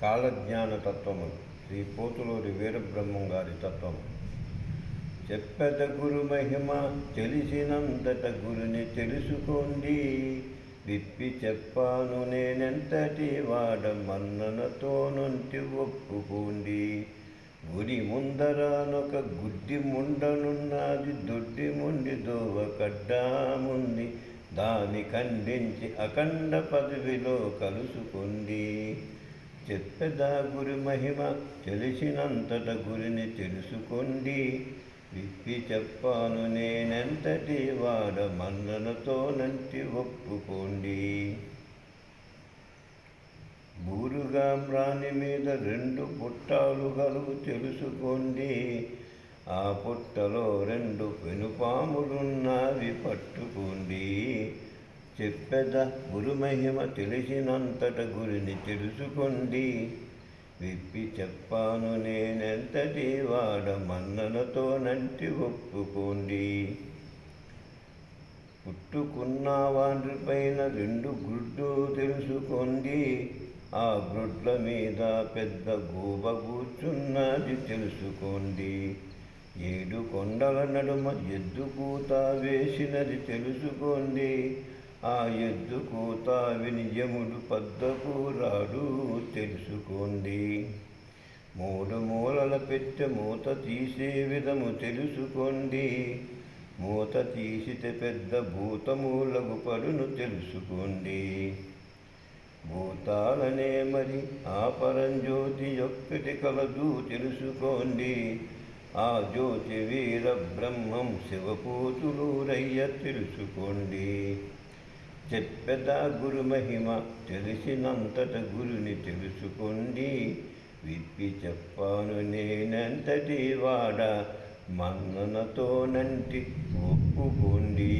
కాలజ్ఞాన తత్వము శ్రీ పోతులూరి వీరబ్రహ్మం గారి తత్వము చెప్పెద గురు మహిమ తెలిసినంతట గురుని తెలుసుకోండి. విప్పి చెప్పాను నేనెంతటి వాడ మన్ననతో నుండి ఒప్పుకోండి. గుడి ముందరానొక గుడ్డి ముండనున్నది దొడ్డి ముండి దోవ కడ్డాముంది దాని ఖండించి అఖండ పదవిలో కలుసుకుంది చెప్పెదా గురు మహిమ తెలిసినంతట గురిని తెలుసుకోండి. విప్పి చెప్పాను నేనెంతటి వాడ మన్ననతో నంచి ఒప్పుకోండి. బూరుగా మ్రాణి మీద రెండు పుట్టాలు గలువు తెలుసుకోండి. ఆ పుట్టలో రెండు పెనుపాములున్నవి పట్టుకోండి. చెప్పెద గురుమహిమ తెలిసినంతట గురిని తెలుసుకోండి. విప్పి చెప్పాను నేనెంతటి వాడ మన్ననతో నంటి ఒప్పుకోండి. పుట్టుకున్న వాటిపైన రెండు గుడ్డు తెలుసుకోండి. ఆ గుడ్ల మీద పెద్ద గూబ కూర్చున్నది తెలుసుకోండి. ఏడు కొండల నడుమ ఎద్దు కూత వేసినది తెలుసుకోండి. ఆ ఎద్దు కూత విని యముడు పద్దకు రాడు తెలుసుకోండి మూడు మూలల పెట్టె మూత తీసే విధము తెలుసుకోండి మూత తీసితే పెద్ద భూతమూలకు పడును తెలుసుకోండి భూతాలనే మరి ఆ పరంజ్యోతి యొక్కటి కలదు తెలుసుకోండి ఆ జ్యోతి వీర బ్రహ్మం శివపూతులు రయ్య తెలుసుకోండి చెప్పెద గురు మహిమ తెలిసినంతట గురుని తెలుసుకోండి. విప్పి చెప్పాను నేనంతటి వాడ మన్ననతో నంటి ఒప్పుకోండి.